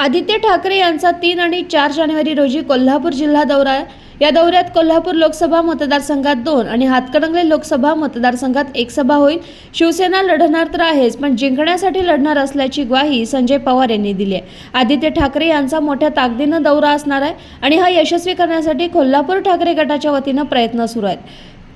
आदित्य ठाकरे यांचा तीन आणि चार जानेवारी रोजी कोल्हापूर जिल्हा दौरा आहे. या दौऱ्यात कोल्हापूर लोकसभा मतदारसंघात दोन आणि हातकणंगले लोकसभा मतदारसंघात एक सभा होईल. शिवसेना लढणार तर आहेच पण जिंकण्यासाठी लढणार असल्याची ग्वाही संजय पवार यांनी दिली आहे. आदित्य ठाकरे यांचा मोठ्या ताकदीनं दौरा असणार आहे आणि हा यशस्वी करण्यासाठी कोल्हापूर ठाकरे गटाच्या वतीनं प्रयत्न सुरू आहेत.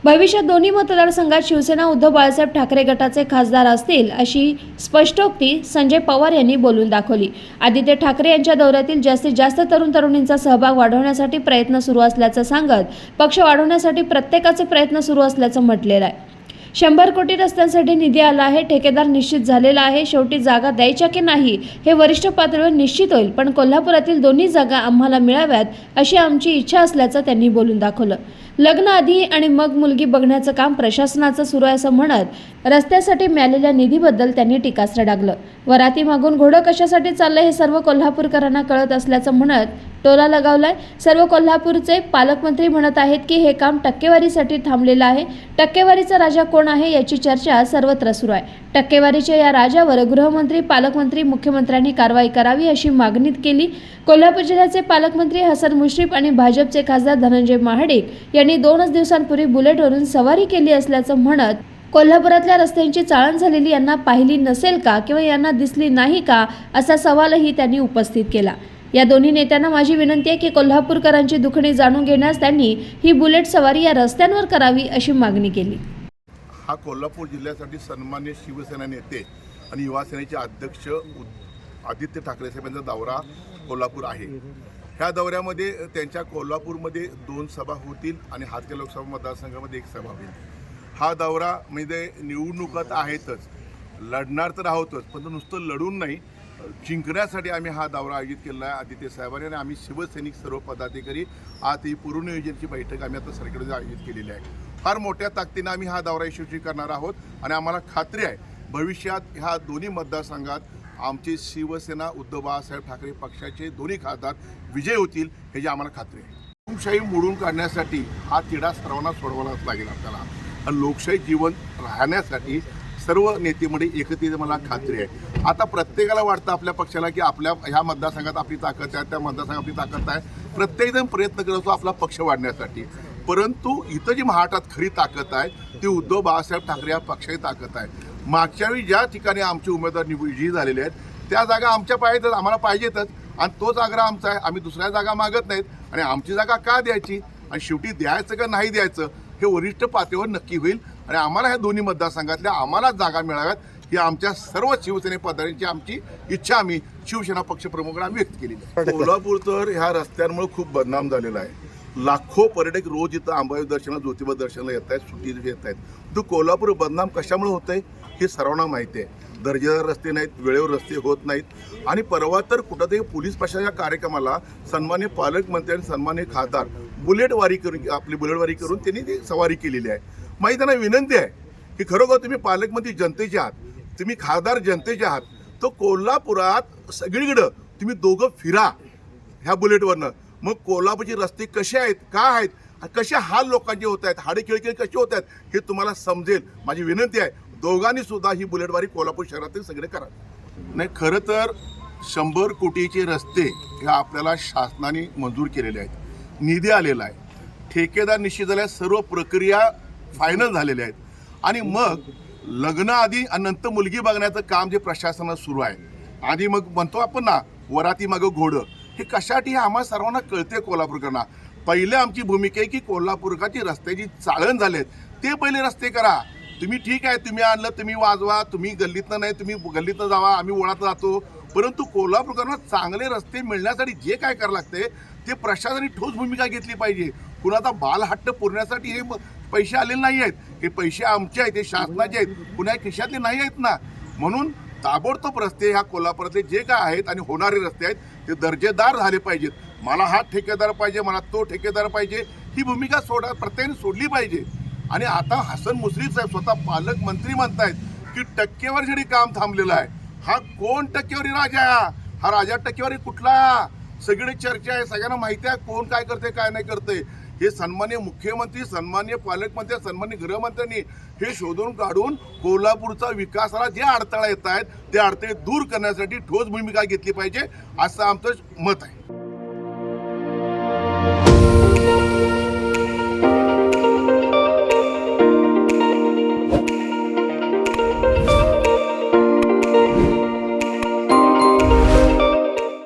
भविष्यात दोन्ही मतदारसंघात शिवसेना उद्धव बाळासाहेब ठाकरे गटाचे खासदार असतील अशी स्पष्टोक्ती संजय पवार यांनी बोलून दाखवली. आदित्य ठाकरे यांच्या दौऱ्यातील जास्तीत जास्त तरुण तरुणींचा सहभाग वाढवण्यासाठी प्रयत्न सुरू असल्याचं सांगत पक्ष वाढवण्यासाठी प्रत्येकाचे प्रयत्न सुरू असल्याचं म्हटलेलं आहे. शंभर कोटी रस्त्यांसाठी निधी आला आहे ठेकेदार निश्चित झालेला आहे शेवटी जागा द्यायच्या की नाही हे वरिष्ठ पातळीवर निश्चित होईल पण कोल्हापुरातील दोन्ही जागा आम्हाला मिळाव्यात अशी आमची इच्छा असल्याचं त्यांनी बोलून दाखवलं. लग्न आधी आणि मग मुलगी बघण्याचं काम प्रशासनाचं सुरू आहे असं म्हणत रस्त्यासाठी मिळालेल्या निधीबद्दल त्यांनी टीकास्त्र डागलं. वराती मागून घोडं कशासाठी चाललं हे सर्व कोल्हापूरकरांना कळत असल्याचं म्हणत टोला लगावलाय. सर्व कोल्हापूरचे पालकमंत्री म्हणत आहेत की हे काम टक्केवारीसाठी थांबलेलं आहे. टक्केवारीचा राजा कोण आहे याची चर्चा सर्वत्र सुरू आहे. टक्केवारीच्या या राजावर गृहमंत्री पालकमंत्री मुख्यमंत्र्यांनी कारवाई करावी अशी मागणी केली. कोल्हापूर जिल्ह्याचे पालकमंत्री हसन मुश्रीफ आणि भाजपचे खासदार धनंजय महाडिक यांनी दोनच दिवसांपूर्वी बुलेटवरून सवारी केली असल्याचं म्हणत कोल्हापुरातल्या रस्त्यांची चाळण झालेली यांना पाहिली नसेल का किंवा यांना दिसली नाही का असा सवालही त्यांनी उपस्थित केला. या दोन्ही नेत्यांना माझी विनंती आहे की कोल्हापूरकरांची दुखणी जाणून घेण्यास त्यांनी ही बुलेट सवारी या रस्त्यांवर करावी अशी मागणी केली. हा कोल्हापूर जिल्ह्यासाठी सन्मान्य शिवसेना नेते आणि युवासेनेचे अध्यक्ष उद- आदित्य ठाकरे साहेबांचा दौरा कोल्हापूर आहे. ह्या दौऱ्यामध्ये त्यांच्या कोल्हापूरमध्ये दोन सभा होतील आणि हातके लोकसभा मतदारसंघामध्ये एक सभा होईल. हा दौरा म्हणजे निवडणुकात आहेतच. लढणार तर आहोतच पण नुसतं लढून नाही. जिंकण्यासाठी आम्ही हा दौरा आयोजित केला आहे आदित्य साहेबांनी आणि आम्ही शिवसैनिक सर्व पदाधिकारी आज ही पूर्वनियोजनची बैठक आम्ही आता सरकारने आयोजित केलेली आहे. फार मोठ्या ताकदीनं आम्ही हा दौरा यशस्वी करणार आहोत आणि आम्हाला खात्री आहे भविष्यात ह्या दोन्ही मतदारसंघात आमची शिवसेना उद्धव बाळासाहेब ठाकरे पक्षाचे दोन्ही खासदार विजय होतील ह्याची आम्हाला खात्री आहे. लोकशाही मोडून काढण्यासाठी हा तिढा सर्वांना सोडवायलाच लागेल आपल्याला. आणि लोकशाही जीवन राहण्यासाठी सर्व नेतेमध्ये एकत्रित मला खात्री आहे. आता प्रत्येकाला वाटतं आपल्या पक्षाला की आपल्या ह्या मतदारसंघात आपली ताकद आहे त्या मतदारसंघात आपली ताकद आहे. प्रत्येकजण प्रयत्न करत असतो आपला पक्ष वाढण्यासाठी. परंतु इथं जी महाटात खरी ताकद आहे ती उद्धव बाळासाहेब ठाकरे या पक्षाची ताकद आहे. मागच्या वेळी ज्या ठिकाणी आमचे उमेदवार विजयी झालेले आहेत त्या जागा आमच्या पाहिजेतच आम्हाला पाहिजेतच. आणि तोच आग्रह आमचा आहे आम्ही दुसऱ्या जागा मागत नाहीत. आणि आमची जागा का द्यायची? आणि शेवटी द्यायचं का नाही द्यायचं हे वरिष्ठ पातळीवर नक्की होईल. आणि आम्हाला ह्या दोन्ही मतदारसंघातल्या आम्हाला जागा मिळाव्यात ही आमच्या सर्व शिवसेने पदाधिकाऱ्यांची आमची इच्छा आम्ही शिवसेना पक्षप्रमुखांना आम्ही व्यक्त केली कोल्हापूर तर ह्या रस्त्यांमुळे खूप बदनाम झालेला आहे. लाखो पर्यटक रोज इथं अंबाबाई दर्शनाला ज्योतिबा दर्शनाला येत आहेत सुट्टी येत आहेत. तो कोल्हापूर बदनाम कशामुळे होत आहे हे सर्वांना माहिती आहे. दर्जेदार रस्ते नाहीत वेळेवर रस्ते होत नाहीत. आणि परवा तर कुठंतरी पोलीस पक्षाच्या कार्यक्रमाला सन्मान्य पालकमंत्री आणि सन्मान्य खासदार बुलेटवारी करून आपली बुलेटवारी करून त्यांनी ती सवारी केलेली आहे. माझी त्यांना विनंती आहे की खरोखर तुम्ही पालकमंत्री जनतेचे आहात तुम्ही खासदार जनतेचे आहात तो कोल्हापुरात सगळीकडं तुम्ही दोघं फिरा ह्या बुलेटवरनं. मग कोल्हापूरचे रस्ते कसे आहेत का आहेत कसे हाल लोकांचे होत आहेत हाडे खिळखिळ कसे होत आहेत हे तुम्हाला समजेल. माझी विनंती आहे दोघांनी सुद्धा ही बुलेटवारी कोल्हापूर शहरातील सगळे करा. नाही खरं तर शंभर कोटीचे रस्ते हे आपल्याला शासनाने मंजूर केलेले आहेत. निधी आलेला आहे. ठेकेदार निश्चित झाल्या सर्व प्रक्रिया फायनल झालेल्या आहेत. आणि मग लग्नाआधी आणि नंतर मुलगी बघण्याचं काम जे प्रशासनात सुरू आहे. आधी मग म्हणतो आपण ना वराती मागं घोडं. हे कशासाठी हे आम्हाला सर्वांना कळते कोल्हापूरकरांना. पहिले आमची भूमिका आहे की कोल्हापूरकाची रस्त्याची चाळण झालेत. ते पहिले रस्ते करा. तुम्ही ठीक आहे तुम्ही आणलं तुम्ही वाजवा तुम्ही गल्लीतनं नाही तुम्ही गल्लीतनं जावा आम्ही ओळात जातो परंतु कोल्हापूरकरांना चांगले रस्ते मिळण्यासाठी जे काय करावं लागते ते प्रशासनाने ठोस भूमिका घेतली पाहिजे. कुणाचा बालहट्ट पुरण्यासाठी हे पैसे आलेले नाही आहेत. हे पैसे आमचे आहेत हे शासनाचे आहेत. कुणा खिशातले नाही आहेत ना. म्हणून ताबडतोब रस्ते ह्या कोल्हापुरातले जे काय आहेत आणि होणारे रस्ते आहेत ते दर्जेदार झाले पाहिजेत. मला हा ठेकेदार पाहिजे मला तो ठेकेदार पाहिजे ही भूमिका सोडा प्रत्येकाने सोडली पाहिजे. आणि आता हसन मुश्रीफ साहेब स्वतः पालकमंत्री म्हणतायत की टक्केवारीसाठी काम थांबलेलं आहे. हा कोण टक्केवारी राजा आहे? हा? राजा टक्केवारी कुठला? सगळी चर्चा आहे सगळ्यांना माहिती आहे कोण काय करते काय नाही करते हे सन्मान्य मुख्यमंत्री सन्मान्य पालकमंत्री सन्मान्य गृहमंत्र्यांनी हे शोधून काढून कोल्हापूरचा विकासाला जे अडथळा येत आहेत ते अडथळे दूर करण्यासाठी ठोस भूमिका घेतली पाहिजे असं आमचं मत आहे.